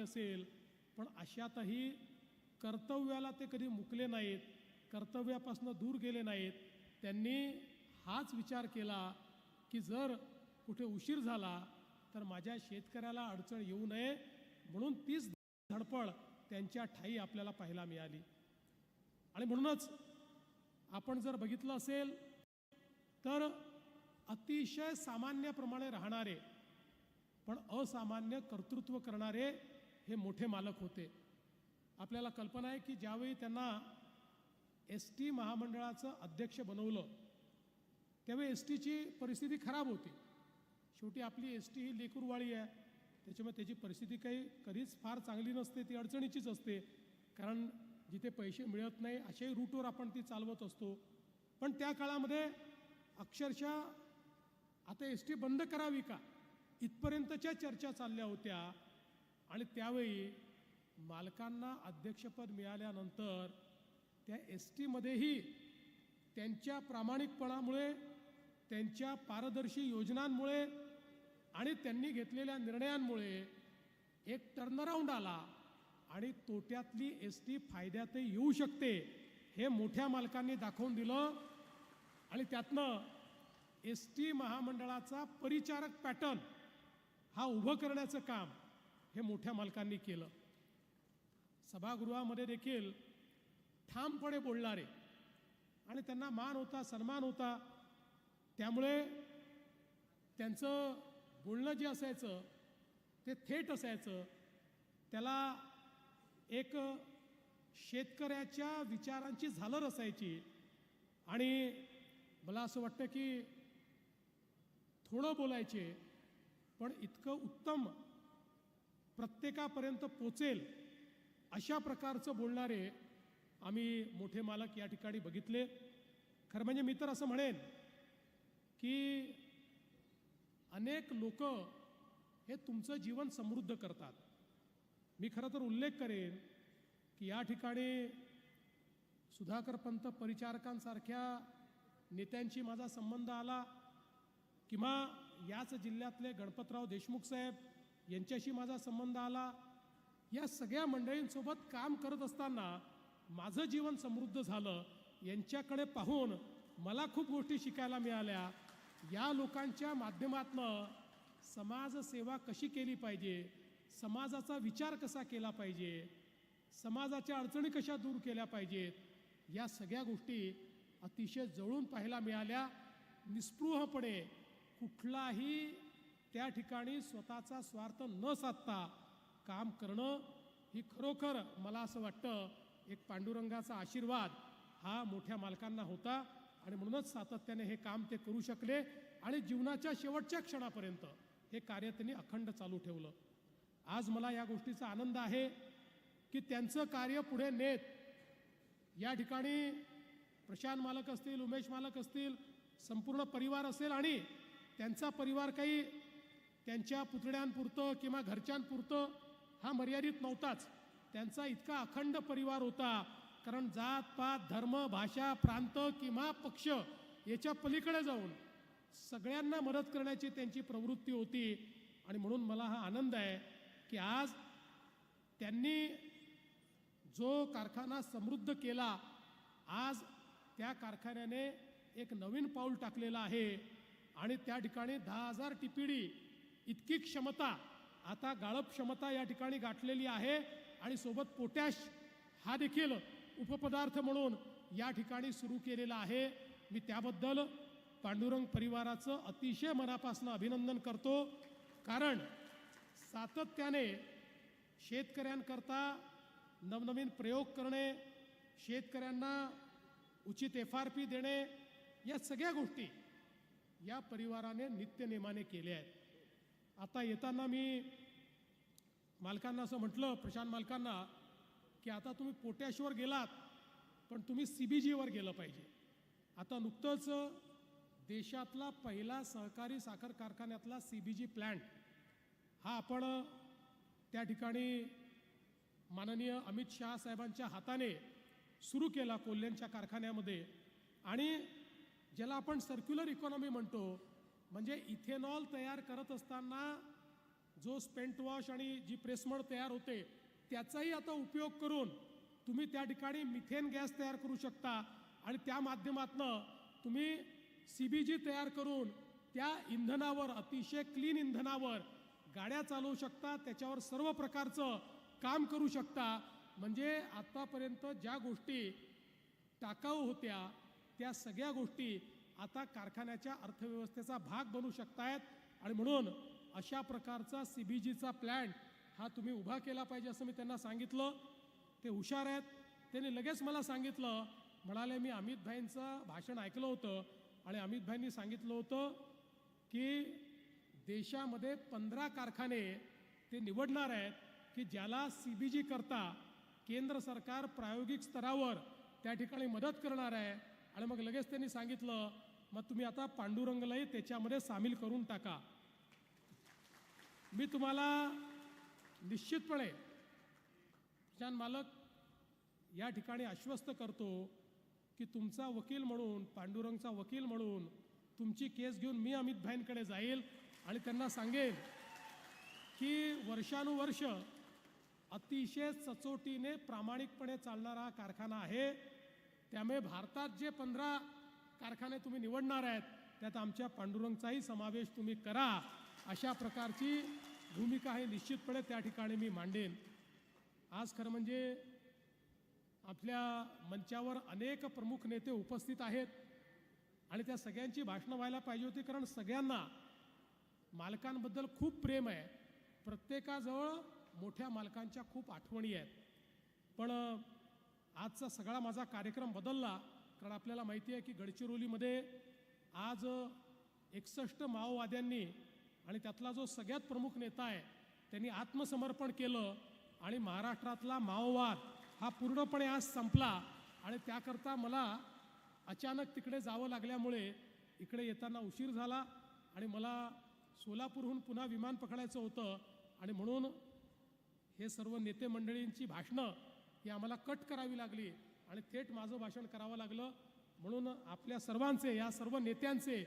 असेल पण अशातही कर्तव्याला ते कधी मुकले नाहीत कर्तव्यापासून दूर गेले नाहीत. त्यांनी हाच विचार केला की जर कुठे उशीर झाला तर माझ्या शेतकऱ्याला अडचण येऊ नये म्हणून तीच धडपड त्यांच्या ठाई आपल्याला पाहायला मिळाली. आणि म्हणूनच आपण जर बघितलं असेल तर अतिशय सामान्यप्रमाणे राहणारे पण असामान्य कर्तृत्व करणारे हे मोठे मालक होते. आपल्याला कल्पना आहे की ज्यावेळी त्यांना एस टी महामंडळाचं अध्यक्ष बनवलं त्यावेळी एस टीची परिस्थिती खराब होती. शेवटी आपली एस टी ही लेकूरवाळी आहे. त्याच्यामुळे त्याची परिस्थिती काही कधीच फार चांगली नसते ती अडचणीचीच असते. कारण जिथे पैसे मिळत नाही अशाही रूटवर आपण ती चालवत असतो. पण त्या काळामध्ये अक्षरशः आता एस टी बंद करावी का? इथपर्यंतच्या चर्चा चालल्या होत्या. आणि त्यावेळी मालकांना अध्यक्षपद मिळाल्यानंतर त्या एस टीमध्येही त्यांच्या प्रामाणिकपणामुळे त्यांच्या पारदर्शी योजनांमुळे आणि त्यांनी घेतलेल्या निर्णयांमुळे एक टर्नराऊंड आला आणि तोट्यातली एस टी फायद्यातही येऊ शकते हे मोठ्या मालकांनी दाखवून दिलं. आणि त्यातनं एस टी महामंडळाचा परिचारक पॅटर्न हा उभं करण्याचं काम हे मोठ्या मालकांनी केलं. सभागृहामध्ये देखील ठामपणे बोलणारे आणि त्यांना मान होता सन्मान होता. त्यामुळे त्यांचं बोलणं जे असायचं ते थेट असायचं. त्याला एक शेतकऱ्याच्या विचारांची झालर असायची. आणि मला असं वाटतं की थोडं बोलायचे पण इतकं उत्तम प्रत्येकापर्यंत पोचेल अशा प्रकारचं बोलणारे आम्ही मोठे मालक या ठिकाणी बघितले. खरं म्हणजे मी तर असं म्हणेन की अनेक लोक हे तुमचं जीवन समृद्ध करतात. मी खरं तर उल्लेख करेन की या ठिकाणी सुधाकर पंत परिचारकांसारख्या नेत्यांशी माझा संबंध आला किंवा याच जिल्ह्यातले गणपतराव देशमुख साहेब यांच्याशी माझा संबंध आला. या सगळ्या मंडळींसोबत काम करत असताना माझं जीवन समृद्ध झालं. यांच्याकडे पाहून मला खूप गोष्टी शिकायला मिळाल्या. या लोकांच्या माध्यमातनं समाजसेवा कशी केली पाहिजे? समाजाचा विचार कसा केला पाहिजे? समाजाच्या अडचणी कशा दूर केल्या पाहिजेत? या सगळ्या गोष्टी अतिशय जवळून पाहायला मिळाल्या. निस्पृहपणे कुठलाही त्या ठिकाणी स्वतःचा स्वार्थ न साधता काम करणं ही खरोखर मला असं वाटतं एक पांडुरंगाचा आशीर्वाद हा मोठ्या मालकांना होता आणि म्हणूनच सातत्याने हे काम ते करू शकले आणि जीवनाच्या शेवटच्या क्षणापर्यंत हे कार्य त्यांनी अखंड चालू ठेवलं. आज मला या गोष्टीचा आनंद आहे की त्यांचं कार्य पुढे नेत. या ठिकाणी प्रशांत मालक असतील उमेश मालक असतील संपूर्ण परिवार असेल आणि त्यांचा परिवार काही त्यांच्या पुतळ्यांपुरतं किंवा घरच्यांपुरतं हा मर्यादित नव्हताच. त्यांचा इतका अखंड परिवार होता. कारण जात पात धर्म भाषा प्रांत किंवा पक्ष याच्या पलीकडे जाऊन सगळ्यांना मदत करण्याची त्यांची प्रवृत्ती होती. आणि म्हणून मला हा आनंद आहे की आज त्यांनी जो कारखाना समृद्ध केला आज त्या कारखान्याने एक नवीन पाऊल टाकलेलं आहे. आणि त्या ठिकाणी दहा हजार टिपिडी इतकी क्षमता आता गाळप क्षमता या ठिकाणी गाठलेली आहे आणि सोबत पोटॅश हा देखील उपपदार्थ म्हणून या ठिकाणी सुरू केलेला आहे. मी त्याबद्दल पांडुरंग परिवाराचं अतिशय मनापासून अभिनंदन करतो. कारण सातत्याने शेतकऱ्यांकरता नवनवीन प्रयोग करणे शेतकऱ्यांना उचित एफ आर पी देणे या सगळ्या गोष्टी या परिवाराने नित्यनेमाने केल्या आहेत. आता येताना मी मालकांना असं म्हटलं प्रशांत मालकांना की आता तुम्ही पोटॅशवर गेलात पण तुम्ही सी बी जीवर गेलं पाहिजे. आता नुकतंच देशातला पहिला सहकारी साखर कारखान्यातला सी बी जी प्लॅन्ट हा आपण त्या ठिकाणी माननीय अमित शहा साहेबांच्या हाताने सुरू केला कोल्ह्यांच्या कारखान्यामध्ये. आणि ज्याला आपण सर्क्युलर इकॉनॉमी म्हणतो म्हणजे इथेनॉल तयार करत असताना जो स्पेंट वॉश आणि जी प्रेसमड तयार होते त्याचाही आता उपयोग करून तुम्ही त्या ठिकाणी मिथेन गॅस तयार करू शकता आणि त्या माध्यमातनं तुम्ही सी बी जी तयार करून त्या इंधनावर अतिशय क्लीन इंधनावर गाड्या चालवू शकता त्याच्यावर सर्व प्रकारचं काम करू शकता. म्हणजे आत्तापर्यंत ज्या गोष्टी टाकाऊ होत्या त्या सगळ्या गोष्टी आता कारखान्याच्या अर्थव्यवस्थेचा भाग बनू शकतायत. आणि म्हणून अशा प्रकारचा सी बी जीचा प्लॅन हा तुम्ही उभा केला पाहिजे असं मी त्यांना सांगितलं. ते हुशार आहेत. त्यांनी लगेच मला सांगितलं. म्हणाले मी अमित भाईंचं भाषण ऐकलं होतं आणि अमित भाईंनी सांगितलं होतं की देशामध्ये पंधरा कारखाने ते निवडणार आहेत की ज्याला सी बी जी करता केंद्र सरकार प्रायोगिक स्तरावर त्या ठिकाणी मदत करणार आहे. आणि मग लगेच त्यांनी सांगितलं मग तुम्ही आता पांडुरंगलाही त्याच्यामध्ये सामील करून टाका. मी तुम्हाला निश्चितपणे छान मालक या ठिकाणी आश्वस्त करतो की तुमचा वकील म्हणून पांडुरंगचा वकील म्हणून तुमची केस घेऊन मी अमित भाईंकडे जाईल आणि त्यांना सांगेन की वर्षानुवर्ष अतिशय सचोटीने प्रामाणिकपणे चालणारा कारखाना आहे. त्यामुळे भारतात जे पंधरा कारखाने तुम्ही निवडणार आहेत त्यात आमच्या पांडुरंगचाही समावेश तुम्ही करा. अशा प्रकारची भूमिका ही निश्चितपणे त्या ठिकाणी मी मांडेन. आज खरं म्हणजे आपल्या मंचावर अनेक प्रमुख नेते उपस्थित आहेत आणि त्या सगळ्यांची भाषणं व्हायला पाहिजे होती कारण सगळ्यांना मालकांबद्दल खूप प्रेम आहे. प्रत्येकाजवळ मोठ्या मालकांच्या खूप आठवणी आहेत. पण आजचा सगळा माझा कार्यक्रम बदलला. कारण आपल्याला माहिती आहे की गडचिरोलीमध्ये आज एकसष्ट माओवाद्यांनी आणि त्यातला जो सगळ्यात प्रमुख नेता आहे त्यांनी आत्मसमर्पण केलं आणि महाराष्ट्रातला माओवाद हा पूर्णपणे आज संपला आणि त्याकरता मला अचानक तिकडे जावं लागल्यामुळे इकडे येताना उशीर झाला आणि मला सोलापूरहून पुन्हा विमान पकडायचं होतं आणि म्हणून हे सर्व नेते मंडळींची भाषणं ही आम्हाला कट करावी लागली. आणि थेट माझं भाषण करावं लागलं. म्हणून आपल्या सर्वांचे या सर्व नेत्यांचे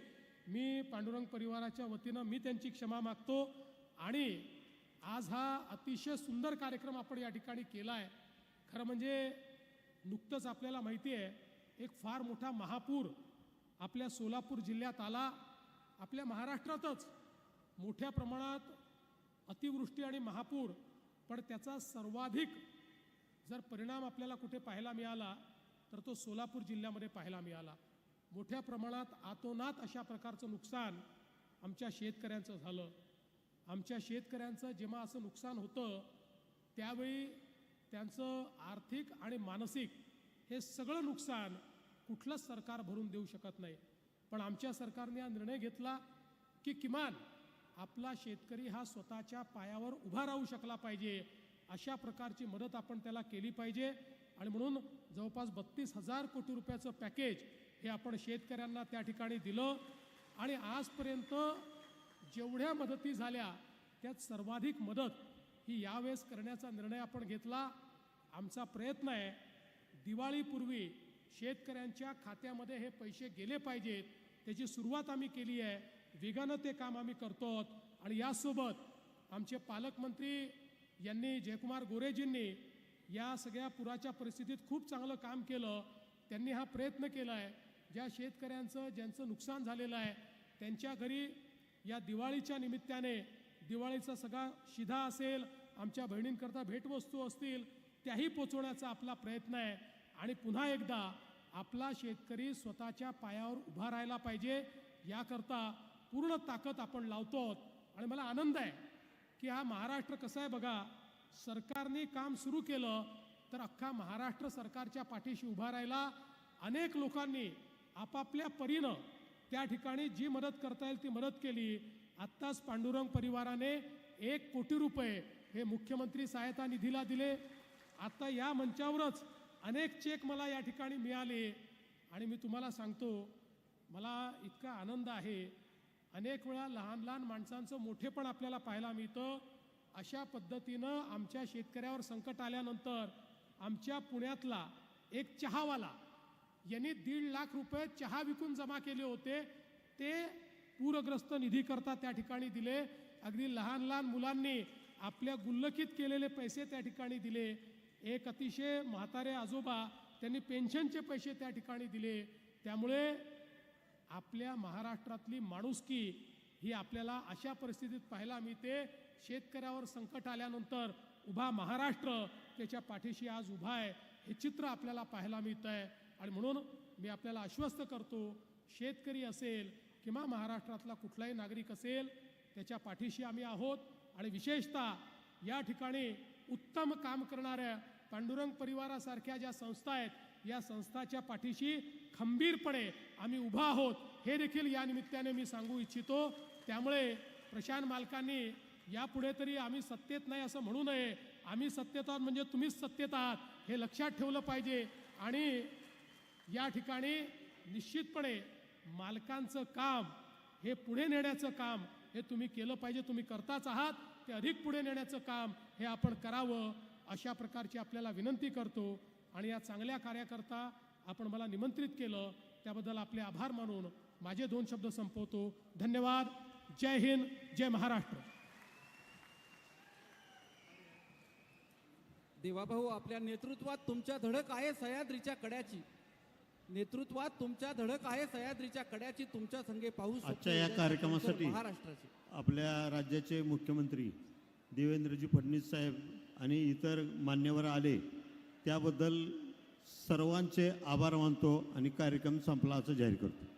मी पांडुरंग परिवाराच्या वतीनं मी त्यांची क्षमा मागतो. आणि आज हा अतिशय सुंदर कार्यक्रम आपण या ठिकाणी केला आहे खरं म्हणजे नुकतंच आपल्याला माहिती आहे एक फार मोठा महापूर आपल्या सोलापूर जिल्ह्यात आला. आपल्या महाराष्ट्रातच मोठ्या प्रमाणात अतिवृष्टी आणि महापूर पण त्याचा सर्वाधिक जर परिणाम आपल्याला कुठे पाहायला मिळाला तर तो सोलापूर जिल्ह्यामध्ये पाहायला मिळाला. मोठ्या प्रमाणात आतोनात अशा प्रकारचं नुकसान आमच्या शेतकऱ्यांचं झालं. आमच्या शेतकऱ्यांचं जेव्हा असं नुकसान होतं त्यावेळी त्यांचं आर्थिक आणि मानसिक हे सगळं नुकसान कुठलंच सरकार भरून देऊ शकत नाही. पण आमच्या सरकारने हा निर्णय घेतला की किमान आपला शेतकरी हा स्वतःच्या पायावर उभा राहू शकला पाहिजे. अशा प्रकारची मदत आपण त्याला केली पाहिजे. आणि म्हणून जवळपास बत्तीस हजार कोटी रुपयाचं पॅकेज हे आपण शेतकऱ्यांना त्या ठिकाणी दिलं. आणि आजपर्यंत जेवढ्या मदती झाल्या त्यात सर्वाधिक मदत ही यावेळेस करण्याचा निर्णय आपण घेतला. आमचा प्रयत्न आहे दिवाळीपूर्वी शेतकऱ्यांच्या खात्यामध्ये हे पैसे गेले पाहिजेत. त्याची सुरुवात आम्ही केली आहे. वेगानं ते काम आम्ही करतो आहोत आणि यासोबत आमचे पालकमंत्री यांनी जयकुमार गोरेजींनी या सगळ्या पुराच्या परिस्थितीत खूप चांगलं काम केलं. त्यांनी हा प्रयत्न केला आहे. ज्या शेतकऱ्यांचं ज्यांचं नुकसान झालेलं आहे त्यांच्या घरी या दिवाळीच्या निमित्ताने दिवाळीचा सगळा शिधा असेल आमच्या बहिणींकरता भेटवस्तू असतील त्याही पोचवण्याचा आपला प्रयत्न आहे. आणि पुन्हा एकदा आपला शेतकरी स्वतःच्या पायावर उभा राहायला पाहिजे. याकरता पूर्ण ताकद आपण लावतो आहोत. आणि मला आनंद आहे. की हा महाराष्ट्र कसा आहे बघा? सरकारने काम सुरू केलं तर अख्खा महाराष्ट्र सरकारच्या पाठीशी उभा राहिला. अनेक लोकांनी आपापल्या परीनं त्या ठिकाणी जी मदत करता येईल ती मदत केली. आत्ताच पांडुरंग परिवाराने एक कोटी रुपये हे मुख्यमंत्री सहायता निधीला दिले. आता या मंचावरच अनेक चेक मला या ठिकाणी मिळाले. आणि मी तुम्हाला सांगतो मला इतका आनंद आहे अनेक वेळा लहान लहान माणसांचं मोठेपण आपल्याला पाहायला मिळतं. अशा पद्धतीनं आमच्या शेतकऱ्यावर संकट आल्यानंतर आमच्या पुण्यातला एक चहावाला यांनी दीड लाख रुपये चहा विकून जमा केले होते. ते पूरग्रस्त निधीकरता त्या ठिकाणी दिले. अगदी लहान लहान मुलांनी आपल्या गुल्लकीत केलेले पैसे त्या ठिकाणी दिले. एक अतिशय म्हातारे आजोबा त्यांनी पेन्शनचे पैसे त्या ठिकाणी दिले. त्यामुळे आपल्या महाराष्ट्रातली माणुसकी ही आपल्याला अशा परिस्थितीत पाहायला मिळते. शेतकऱ्यावर संकट आल्यानंतर उभा महाराष्ट्र त्याच्या पाठीशी आज उभा आहे हे चित्र आपल्याला पाहायला मिळतं आहे आणि म्हणून मी आपल्याला आश्वस्त करतो शेतकरी असेल किंवा महाराष्ट्रातला कुठलाही नागरिक असेल त्याच्या पाठीशी आम्ही आहोत. आणि विशेषतः या ठिकाणी उत्तम काम करणाऱ्या पांडुरंग परिवारासारख्या ज्या संस्था आहेत या संस्थाच्या पाठीशी खंबीरपणे आम्ही उभा आहोत हे देखील या निमित्ताने मी सांगू इच्छितो. त्यामुळे प्रशांत मालकांनी यापुढे तरी आम्ही सत्तेत नाही असं म्हणू नये. आम्ही सत्तेत आहोत म्हणजे तुम्हीच सत्तेत आहात हे लक्षात ठेवलं पाहिजे. आणि या ठिकाणी निश्चितपणे मालकांचं काम हे पुढे नेण्याचं काम हे तुम्ही केलं पाहिजे तुम्ही करताच आहात. ते अधिक पुढे नेण्याचं काम हे आपण करावं अशा प्रकारची आपल्याला विनंती करतो. आणि या चांगल्या कार्याकरता आपण मला निमंत्रित केलं त्याबद्दल आपले आभार मानून माझे दोन शब्द संपवतो. धन्यवाद. जय हिंद जय महाराष्ट्र. देवाभाऊ आपल्या नेतृत्वात तुमच्या धडक आहे सह्याद्रीच्या कड्याची. नेतृत्वात तुमच्या धडक आहे सह्याद्रीच्या कड्याची तुमच्या संगे पाऊस आजच्या या कार्यक्रमासाठी महाराष्ट्राची. आपल्या राज्याचे मुख्यमंत्री देवेंद्रजी फडणवीस साहेब आणि इतर मान्यवर आले त्याबद्दल सर्वांचे आभार मानतो आणि कार्यक्रम संपला असं जाहीर करतो.